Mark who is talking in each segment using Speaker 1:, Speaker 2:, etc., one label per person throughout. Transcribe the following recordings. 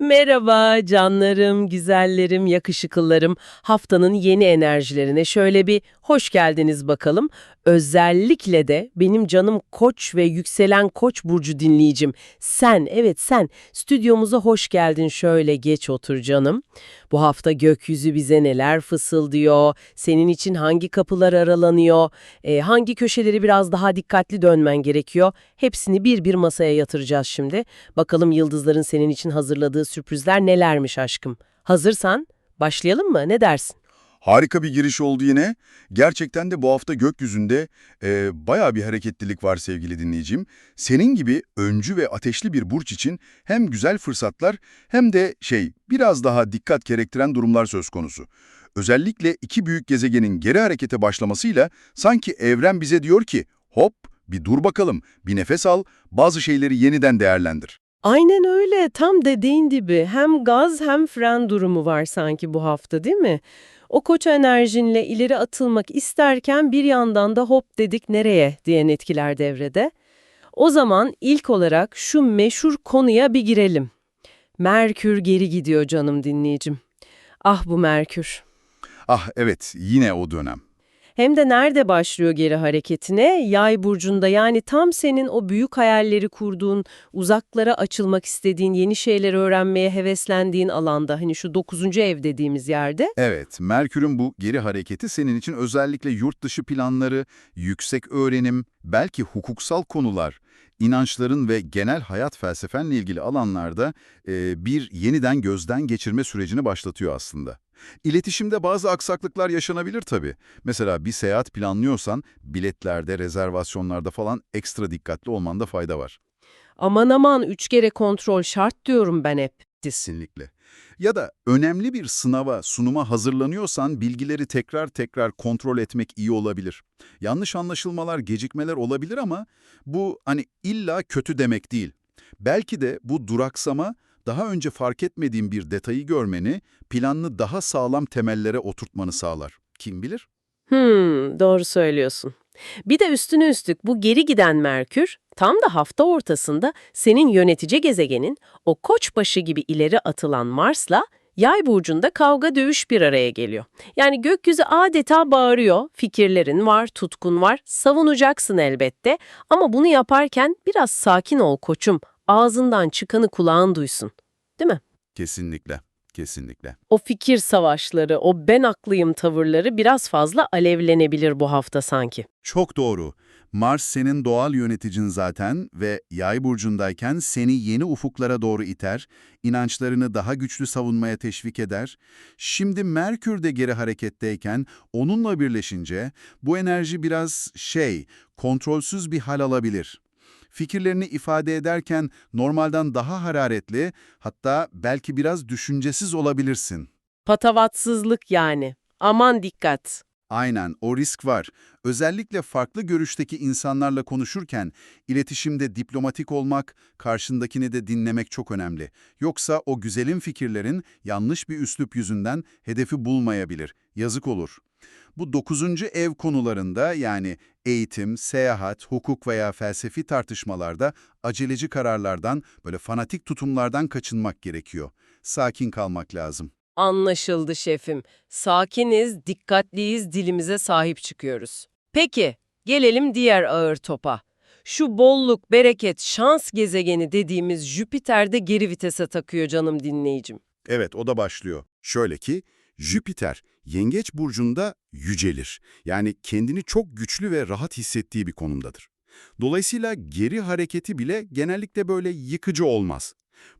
Speaker 1: Merhaba canlarım, güzellerim, yakışıklılarım. Haftanın yeni enerjilerine şöyle bir hoş geldiniz bakalım. Özellikle de benim canım Koç ve yükselen Koç burcu dinleyicim. Sen, evet sen stüdyomuza hoş geldin. Şöyle geç otur canım. Bu hafta gökyüzü bize neler fısıldıyor? Senin için hangi kapılar aralanıyor? e, hangi köşeleri biraz daha dikkatli dönmen gerekiyor? Hepsini bir bir masaya yatıracağız şimdi. Bakalım yıldızların senin için hazırladığı sürprizler nelermiş aşkım. Hazırsan başlayalım mı? Ne dersin?
Speaker 2: Harika bir giriş oldu yine. Gerçekten de bu hafta gökyüzünde e, bayağı bir hareketlilik var sevgili dinleyicim. Senin gibi öncü ve ateşli bir burç için hem güzel fırsatlar hem de şey biraz daha dikkat gerektiren durumlar söz konusu. Özellikle iki büyük gezegenin geri harekete başlamasıyla sanki evren bize diyor ki hop bir dur bakalım, bir nefes al, bazı şeyleri yeniden değerlendir.
Speaker 1: Aynen öyle. Tam dediğin gibi hem gaz hem fren durumu var sanki bu hafta değil mi? O koç enerjinle ileri atılmak isterken bir yandan da hop dedik nereye diyen etkiler devrede. O zaman ilk olarak şu meşhur konuya bir girelim. Merkür geri gidiyor canım dinleyicim. Ah bu Merkür.
Speaker 2: Ah evet yine o dönem.
Speaker 1: Hem de nerede başlıyor geri hareketine? Yay burcunda yani tam senin o büyük hayalleri kurduğun, uzaklara açılmak istediğin, yeni şeyler öğrenmeye heveslendiğin alanda. Hani şu 9. ev dediğimiz yerde.
Speaker 2: Evet, Merkür'ün bu geri hareketi senin için özellikle yurt dışı planları, yüksek öğrenim, belki hukuksal konular, inançların ve genel hayat felsefenle ilgili alanlarda e, bir yeniden gözden geçirme sürecini başlatıyor aslında. İletişimde bazı aksaklıklar yaşanabilir tabii. Mesela bir seyahat planlıyorsan biletlerde, rezervasyonlarda falan ekstra dikkatli olmanda fayda var.
Speaker 1: Aman aman üç kere kontrol şart diyorum ben hep.
Speaker 2: Kesinlikle. Ya da önemli bir sınava, sunuma hazırlanıyorsan bilgileri tekrar tekrar kontrol etmek iyi olabilir. Yanlış anlaşılmalar, gecikmeler olabilir ama bu hani illa kötü demek değil. Belki de bu duraksama daha önce fark etmediğin bir detayı görmeni, planını daha sağlam temellere oturtmanı sağlar. Kim bilir?
Speaker 1: Hmm, doğru söylüyorsun. Bir de üstüne üstlük bu geri giden Merkür tam da hafta ortasında senin yönetici gezegenin o koçbaşı gibi ileri atılan Mars'la Yay burcunda kavga dövüş bir araya geliyor. Yani gökyüzü adeta bağırıyor, fikirlerin var, tutkun var, savunacaksın elbette ama bunu yaparken biraz sakin ol koçum, ağzından çıkanı kulağın duysun. Değil mi?
Speaker 2: Kesinlikle, kesinlikle.
Speaker 1: O fikir savaşları, o ben haklıyım tavırları biraz fazla alevlenebilir bu hafta sanki.
Speaker 2: Çok doğru. Mars senin doğal yöneticin zaten ve yay burcundayken seni yeni ufuklara doğru iter, inançlarını daha güçlü savunmaya teşvik eder. Şimdi Merkür de geri hareketteyken onunla birleşince bu enerji biraz şey, kontrolsüz bir hal alabilir. Fikirlerini ifade ederken normalden daha hararetli, hatta belki biraz düşüncesiz olabilirsin.
Speaker 1: Patavatsızlık yani. Aman dikkat.
Speaker 2: Aynen, o risk var. Özellikle farklı görüşteki insanlarla konuşurken iletişimde diplomatik olmak, karşındakini de dinlemek çok önemli. Yoksa o güzelim fikirlerin yanlış bir üslup yüzünden hedefi bulmayabilir. Yazık olur. Bu dokuzuncu ev konularında yani eğitim, seyahat, hukuk veya felsefi tartışmalarda aceleci kararlardan, böyle fanatik tutumlardan kaçınmak gerekiyor. Sakin kalmak lazım.
Speaker 1: Anlaşıldı şefim. Sakiniz, dikkatliyiz, dilimize sahip çıkıyoruz. Peki, gelelim diğer ağır topa. Şu bolluk, bereket, şans gezegeni dediğimiz Jüpiter'de geri vitese takıyor canım dinleyicim.
Speaker 2: Evet, o da başlıyor. Şöyle ki, Jüpiter, Yengeç burcunda yücelir. Yani kendini çok güçlü ve rahat hissettiği bir konumdadır. Dolayısıyla geri hareketi bile genellikle böyle yıkıcı olmaz.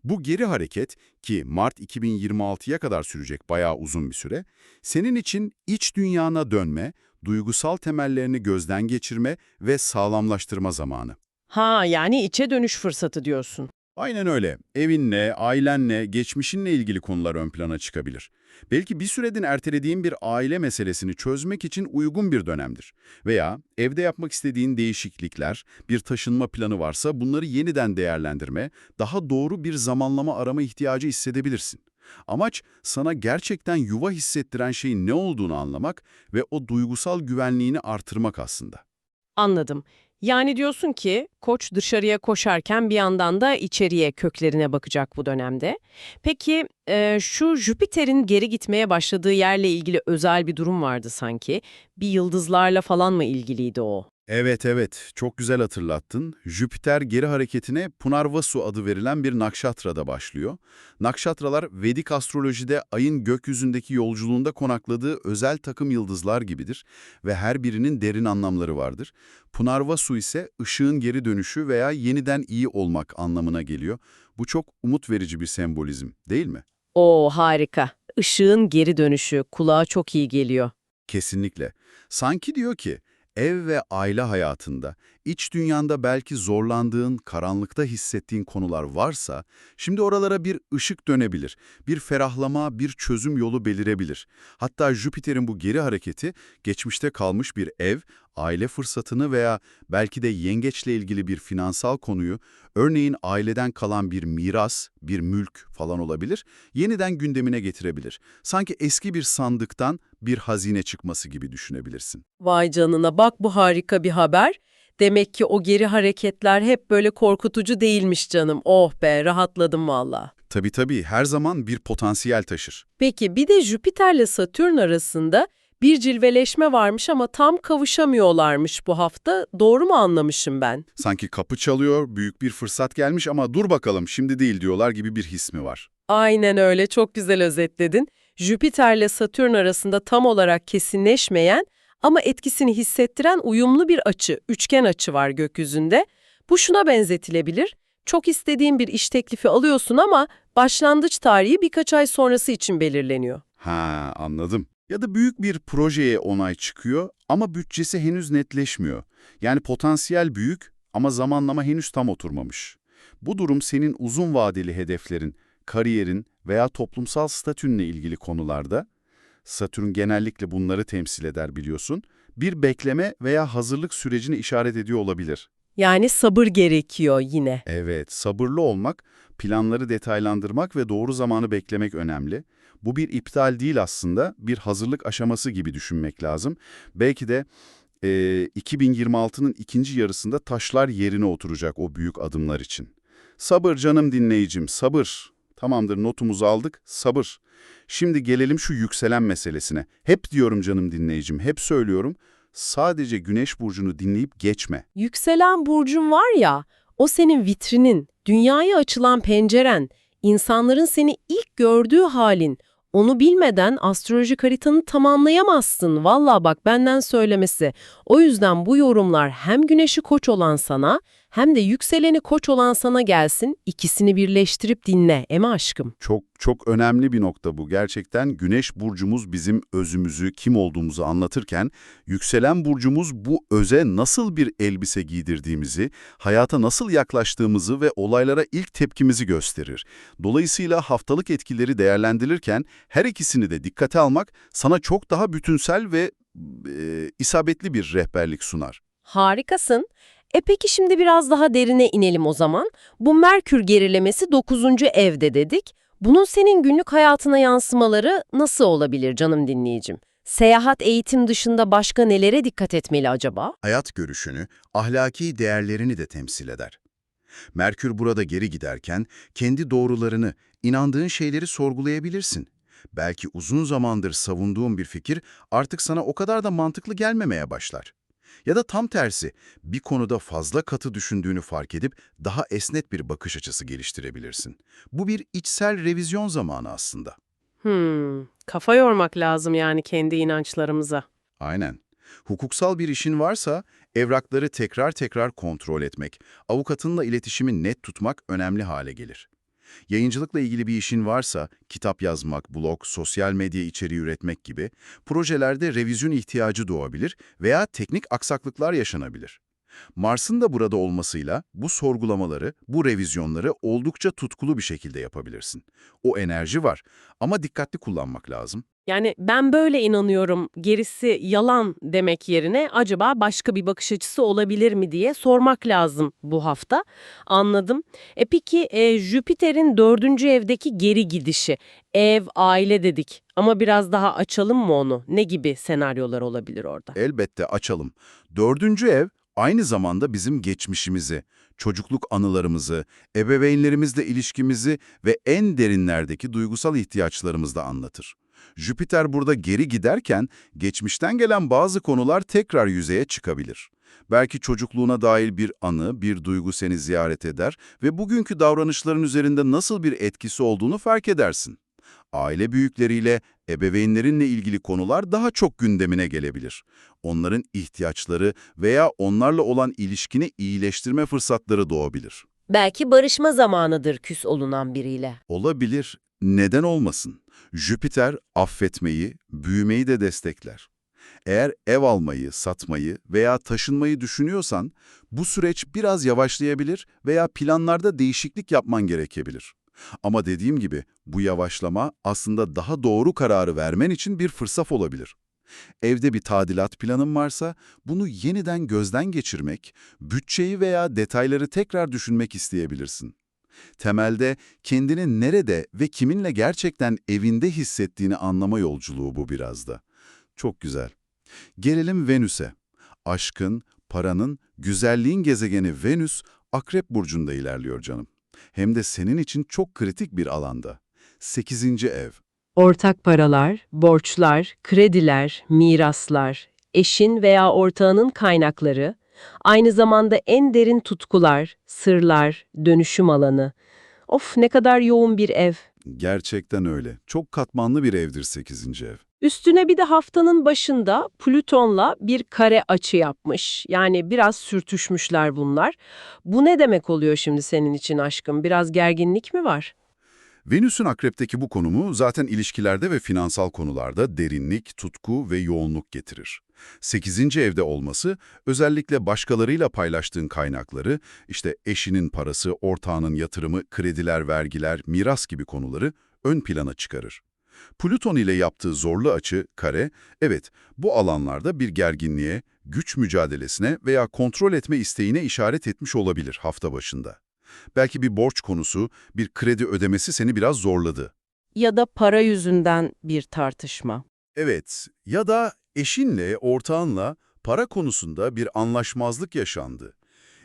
Speaker 2: Bu geri hareket ki Mart 2026'ya kadar sürecek bayağı uzun bir süre, senin için iç dünyana dönme, duygusal temellerini gözden geçirme ve sağlamlaştırma zamanı.
Speaker 1: Ha yani içe dönüş fırsatı diyorsun.
Speaker 2: Aynen öyle. Evinle, ailenle, geçmişinle ilgili konular ön plana çıkabilir. Belki bir süredir ertelediğin bir aile meselesini çözmek için uygun bir dönemdir. Veya evde yapmak istediğin değişiklikler, bir taşınma planı varsa bunları yeniden değerlendirme, daha doğru bir zamanlama arama ihtiyacı hissedebilirsin. Amaç sana gerçekten yuva hissettiren şeyin ne olduğunu anlamak ve o duygusal güvenliğini artırmak aslında.
Speaker 1: Anladım. Yani diyorsun ki koç dışarıya koşarken bir yandan da içeriye köklerine bakacak bu dönemde. Peki e, şu Jüpiter'in geri gitmeye başladığı yerle ilgili özel bir durum vardı sanki. Bir yıldızlarla falan mı ilgiliydi o?
Speaker 2: Evet evet, çok güzel hatırlattın. Jüpiter geri hareketine Punarvasu adı verilen bir nakşatrada başlıyor. Nakşatralar Vedik astrolojide ayın gökyüzündeki yolculuğunda konakladığı özel takım yıldızlar gibidir ve her birinin derin anlamları vardır. Punarvasu ise ışığın geri dönüşü veya yeniden iyi olmak anlamına geliyor. Bu çok umut verici bir sembolizm, değil mi?
Speaker 1: Oo harika. Işığın geri dönüşü kulağa çok iyi geliyor.
Speaker 2: Kesinlikle. Sanki diyor ki, ev ve aile hayatında, iç dünyanda belki zorlandığın, karanlıkta hissettiğin konular varsa, şimdi oralara bir ışık dönebilir, bir ferahlama, bir çözüm yolu belirebilir. Hatta Jüpiter'in bu geri hareketi, geçmişte kalmış bir ev, aile fırsatını veya belki de yengeçle ilgili bir finansal konuyu, örneğin aileden kalan bir miras, bir mülk falan olabilir, yeniden gündemine getirebilir. Sanki eski bir sandıktan bir hazine çıkması gibi düşünebilirsin.
Speaker 1: Vay canına bak bu harika bir haber. Demek ki o geri hareketler hep böyle korkutucu değilmiş canım. Oh be rahatladım valla.
Speaker 2: Tabii tabii her zaman bir potansiyel taşır.
Speaker 1: Peki bir de Jüpiter'le Satürn arasında bir cilveleşme varmış ama tam kavuşamıyorlarmış bu hafta. Doğru mu anlamışım ben?
Speaker 2: Sanki kapı çalıyor, büyük bir fırsat gelmiş ama dur bakalım şimdi değil diyorlar gibi bir his mi var?
Speaker 1: Aynen öyle çok güzel özetledin. Jüpiter'le Satürn arasında tam olarak kesinleşmeyen ama etkisini hissettiren uyumlu bir açı, üçgen açı var gökyüzünde. Bu şuna benzetilebilir. Çok istediğin bir iş teklifi alıyorsun ama başlangıç tarihi birkaç ay sonrası için belirleniyor.
Speaker 2: Ha anladım. Ya da büyük bir projeye onay çıkıyor ama bütçesi henüz netleşmiyor. Yani potansiyel büyük ama zamanlama henüz tam oturmamış. Bu durum senin uzun vadeli hedeflerin, kariyerin veya toplumsal statünle ilgili konularda, Satürn genellikle bunları temsil eder biliyorsun, bir bekleme veya hazırlık sürecini işaret ediyor olabilir.
Speaker 1: Yani sabır gerekiyor yine.
Speaker 2: Evet, sabırlı olmak, planları detaylandırmak ve doğru zamanı beklemek önemli. Bu bir iptal değil aslında, bir hazırlık aşaması gibi düşünmek lazım. Belki de e, 2026'nın ikinci yarısında taşlar yerine oturacak o büyük adımlar için. Sabır canım dinleyicim, sabır. Tamamdır notumuzu aldık, sabır. Şimdi gelelim şu yükselen meselesine. Hep diyorum canım dinleyicim, hep söylüyorum. Sadece güneş burcunu dinleyip geçme.
Speaker 1: Yükselen burcun var ya, o senin vitrinin, dünyaya açılan penceren, insanların seni ilk gördüğü halin. Onu bilmeden astrolojik haritanı tamamlayamazsın. Valla bak benden söylemesi. O yüzden bu yorumlar hem güneşi koç olan sana hem de yükseleni koç olan sana gelsin. İkisini birleştirip dinle. Eme aşkım.
Speaker 2: Çok çok önemli bir nokta bu. Gerçekten güneş burcumuz bizim özümüzü, kim olduğumuzu anlatırken, yükselen burcumuz bu öze nasıl bir elbise giydirdiğimizi, hayata nasıl yaklaştığımızı ve olaylara ilk tepkimizi gösterir. Dolayısıyla haftalık etkileri değerlendirirken her ikisini de dikkate almak sana çok daha bütünsel ve e, isabetli bir rehberlik sunar.
Speaker 1: Harikasın. E peki şimdi biraz daha derine inelim o zaman. Bu Merkür gerilemesi 9. evde dedik. Bunun senin günlük hayatına yansımaları nasıl olabilir canım dinleyicim? Seyahat, eğitim dışında başka nelere dikkat etmeli acaba?
Speaker 2: hayat görüşünü, ahlaki değerlerini de temsil eder. Merkür burada geri giderken kendi doğrularını, inandığın şeyleri sorgulayabilirsin. Belki uzun zamandır savunduğun bir fikir artık sana o kadar da mantıklı gelmemeye başlar. Ya da tam tersi, bir konuda fazla katı düşündüğünü fark edip daha esnet bir bakış açısı geliştirebilirsin. Bu bir içsel revizyon zamanı aslında.
Speaker 1: Hmm, kafa yormak lazım yani kendi inançlarımıza.
Speaker 2: Aynen. Hukuksal bir işin varsa evrakları tekrar tekrar kontrol etmek, avukatınla iletişimi net tutmak önemli hale gelir. Yayıncılıkla ilgili bir işin varsa kitap yazmak, blog, sosyal medya içeriği üretmek gibi projelerde revizyon ihtiyacı doğabilir veya teknik aksaklıklar yaşanabilir. Mars'ın da burada olmasıyla bu sorgulamaları, bu revizyonları oldukça tutkulu bir şekilde yapabilirsin. O enerji var ama dikkatli kullanmak lazım.
Speaker 1: Yani ben böyle inanıyorum, gerisi yalan demek yerine acaba başka bir bakış açısı olabilir mi diye sormak lazım bu hafta. Anladım. E peki e, Jüpiter'in dördüncü evdeki geri gidişi, ev, aile dedik ama biraz daha açalım mı onu? Ne gibi senaryolar olabilir orada?
Speaker 2: Elbette açalım. Dördüncü ev, aynı zamanda bizim geçmişimizi, çocukluk anılarımızı, ebeveynlerimizle ilişkimizi ve en derinlerdeki duygusal ihtiyaçlarımızı da anlatır. Jüpiter burada geri giderken geçmişten gelen bazı konular tekrar yüzeye çıkabilir. Belki çocukluğuna dair bir anı, bir duygu seni ziyaret eder ve bugünkü davranışların üzerinde nasıl bir etkisi olduğunu fark edersin. Aile büyükleriyle, ebeveynlerinle ilgili konular daha çok gündemine gelebilir. Onların ihtiyaçları veya onlarla olan ilişkini iyileştirme fırsatları doğabilir.
Speaker 1: Belki barışma zamanıdır küs olunan biriyle.
Speaker 2: Olabilir, neden olmasın? Jüpiter affetmeyi, büyümeyi de destekler. Eğer ev almayı, satmayı veya taşınmayı düşünüyorsan, bu süreç biraz yavaşlayabilir veya planlarda değişiklik yapman gerekebilir. Ama dediğim gibi bu yavaşlama aslında daha doğru kararı vermen için bir fırsat olabilir. Evde bir tadilat planın varsa bunu yeniden gözden geçirmek, bütçeyi veya detayları tekrar düşünmek isteyebilirsin. Temelde kendini nerede ve kiminle gerçekten evinde hissettiğini anlama yolculuğu bu biraz da. Çok güzel. Gelelim Venüs'e. Aşkın, paranın, güzelliğin gezegeni Venüs, Akrep Burcu'nda ilerliyor canım. Hem de senin için çok kritik bir alanda. 8. ev.
Speaker 1: Ortak paralar, borçlar, krediler, miraslar, eşin veya ortağının kaynakları, aynı zamanda en derin tutkular, sırlar, dönüşüm alanı. Of ne kadar yoğun bir ev.
Speaker 2: Gerçekten öyle. Çok katmanlı bir evdir 8. ev.
Speaker 1: Üstüne bir de haftanın başında Plüton'la bir kare açı yapmış. Yani biraz sürtüşmüşler bunlar. Bu ne demek oluyor şimdi senin için aşkım? Biraz gerginlik mi var?
Speaker 2: Venüs'ün akrepteki bu konumu zaten ilişkilerde ve finansal konularda derinlik, tutku ve yoğunluk getirir. 8. evde olması özellikle başkalarıyla paylaştığın kaynakları, işte eşinin parası, ortağının yatırımı, krediler, vergiler, miras gibi konuları ön plana çıkarır. Plüton ile yaptığı zorlu açı, kare, evet bu alanlarda bir gerginliğe, güç mücadelesine veya kontrol etme isteğine işaret etmiş olabilir hafta başında. Belki bir borç konusu, bir kredi ödemesi seni biraz zorladı.
Speaker 1: Ya da para yüzünden bir tartışma.
Speaker 2: Evet, ya da eşinle, ortağınla para konusunda bir anlaşmazlık yaşandı.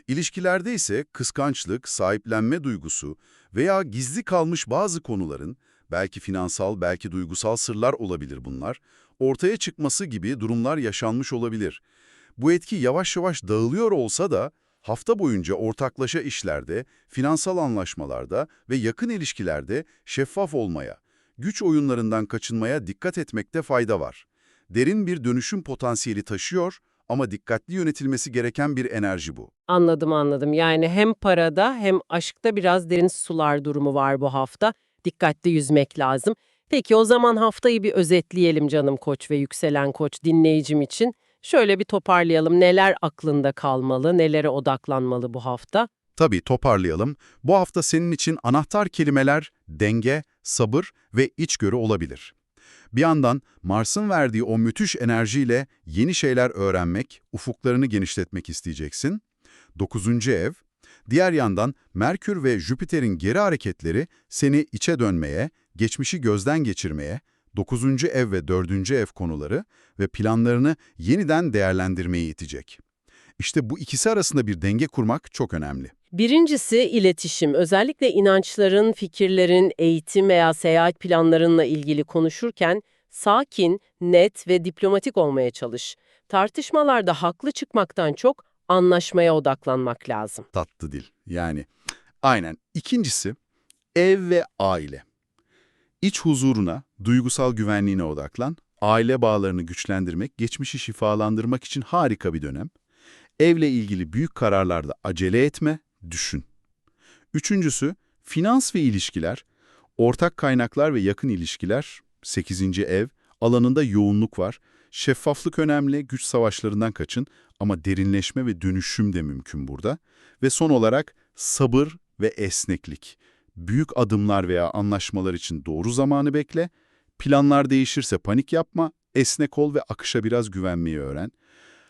Speaker 2: İlişkilerde ise kıskançlık, sahiplenme duygusu veya gizli kalmış bazı konuların, belki finansal, belki duygusal sırlar olabilir bunlar, ortaya çıkması gibi durumlar yaşanmış olabilir. Bu etki yavaş yavaş dağılıyor olsa da, hafta boyunca ortaklaşa işlerde, finansal anlaşmalarda ve yakın ilişkilerde şeffaf olmaya, güç oyunlarından kaçınmaya dikkat etmekte fayda var. Derin bir dönüşüm potansiyeli taşıyor ama dikkatli yönetilmesi gereken bir enerji bu.
Speaker 1: Anladım anladım. Yani hem parada hem aşkta biraz derin sular durumu var bu hafta. Dikkatli yüzmek lazım. Peki o zaman haftayı bir özetleyelim canım koç ve yükselen koç dinleyicim için. Şöyle bir toparlayalım. Neler aklında kalmalı, nelere odaklanmalı bu hafta?
Speaker 2: Tabii toparlayalım. Bu hafta senin için anahtar kelimeler denge, sabır ve içgörü olabilir. Bir yandan Mars'ın verdiği o müthiş enerjiyle yeni şeyler öğrenmek, ufuklarını genişletmek isteyeceksin. 9. ev. Diğer yandan Merkür ve Jüpiter'in geri hareketleri seni içe dönmeye, geçmişi gözden geçirmeye, 9. ev ve 4. ev konuları ve planlarını yeniden değerlendirmeye itecek. İşte bu ikisi arasında bir denge kurmak çok önemli.
Speaker 1: Birincisi iletişim. Özellikle inançların, fikirlerin, eğitim veya seyahat planlarınla ilgili konuşurken sakin, net ve diplomatik olmaya çalış. Tartışmalarda haklı çıkmaktan çok anlaşmaya odaklanmak lazım.
Speaker 2: Tatlı dil. Yani aynen. İkincisi ev ve aile. İç huzuruna, duygusal güvenliğine odaklan. Aile bağlarını güçlendirmek, geçmişi şifalandırmak için harika bir dönem. Evle ilgili büyük kararlarda acele etme, düşün. Üçüncüsü, finans ve ilişkiler. Ortak kaynaklar ve yakın ilişkiler, 8. ev, alanında yoğunluk var. Şeffaflık önemli, güç savaşlarından kaçın ama derinleşme ve dönüşüm de mümkün burada. Ve son olarak sabır ve esneklik. Büyük adımlar veya anlaşmalar için doğru zamanı bekle. Planlar değişirse panik yapma, esnek ol ve akışa biraz güvenmeyi öğren.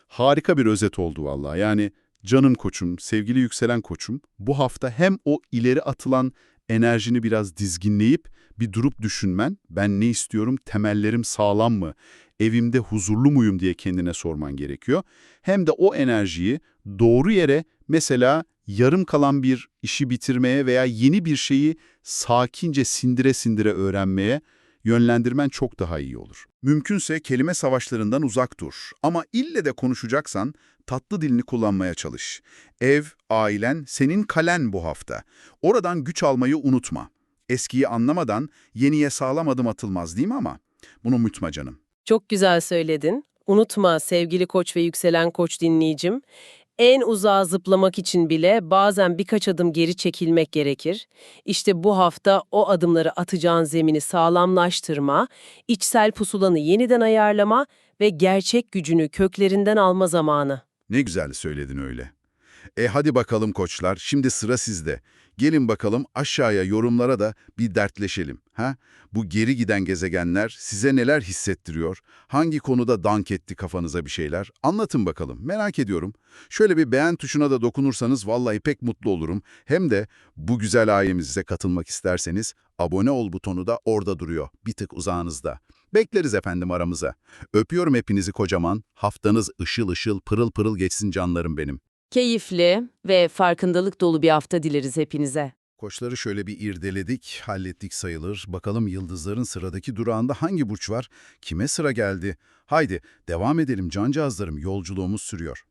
Speaker 2: Harika bir özet oldu vallahi. Yani canım koçum, sevgili yükselen koçum, bu hafta hem o ileri atılan enerjini biraz dizginleyip bir durup düşünmen, ben ne istiyorum, temellerim sağlam mı, evimde huzurlu muyum diye kendine sorman gerekiyor. Hem de o enerjiyi doğru yere mesela yarım kalan bir işi bitirmeye veya yeni bir şeyi sakince sindire sindire öğrenmeye yönlendirmen çok daha iyi olur. Mümkünse kelime savaşlarından uzak dur. Ama ille de konuşacaksan tatlı dilini kullanmaya çalış. Ev, ailen, senin kalen bu hafta. Oradan güç almayı unutma. Eskiyi anlamadan yeniye sağlam adım atılmaz değil mi ama? Bunu unutma canım.
Speaker 1: Çok güzel söyledin. Unutma sevgili koç ve yükselen koç dinleyicim. En uzağa zıplamak için bile bazen birkaç adım geri çekilmek gerekir. İşte bu hafta o adımları atacağın zemini sağlamlaştırma, içsel pusulanı yeniden ayarlama ve gerçek gücünü köklerinden alma zamanı.
Speaker 2: Ne güzel söyledin öyle. E hadi bakalım koçlar, şimdi sıra sizde. Gelin bakalım aşağıya yorumlara da bir dertleşelim. Ha? Bu geri giden gezegenler size neler hissettiriyor? Hangi konuda dank etti kafanıza bir şeyler? Anlatın bakalım, merak ediyorum. Şöyle bir beğen tuşuna da dokunursanız vallahi pek mutlu olurum. Hem de bu güzel ailemize katılmak isterseniz abone ol butonu da orada duruyor, bir tık uzağınızda. Bekleriz efendim aramıza. Öpüyorum hepinizi kocaman. Haftanız ışıl ışıl pırıl pırıl geçsin canlarım benim.
Speaker 1: Keyifli ve farkındalık dolu bir hafta dileriz hepinize.
Speaker 2: Koçları şöyle bir irdeledik, hallettik sayılır. Bakalım yıldızların sıradaki durağında hangi burç var? Kime sıra geldi? Haydi devam edelim cancağızlarım, yolculuğumuz sürüyor.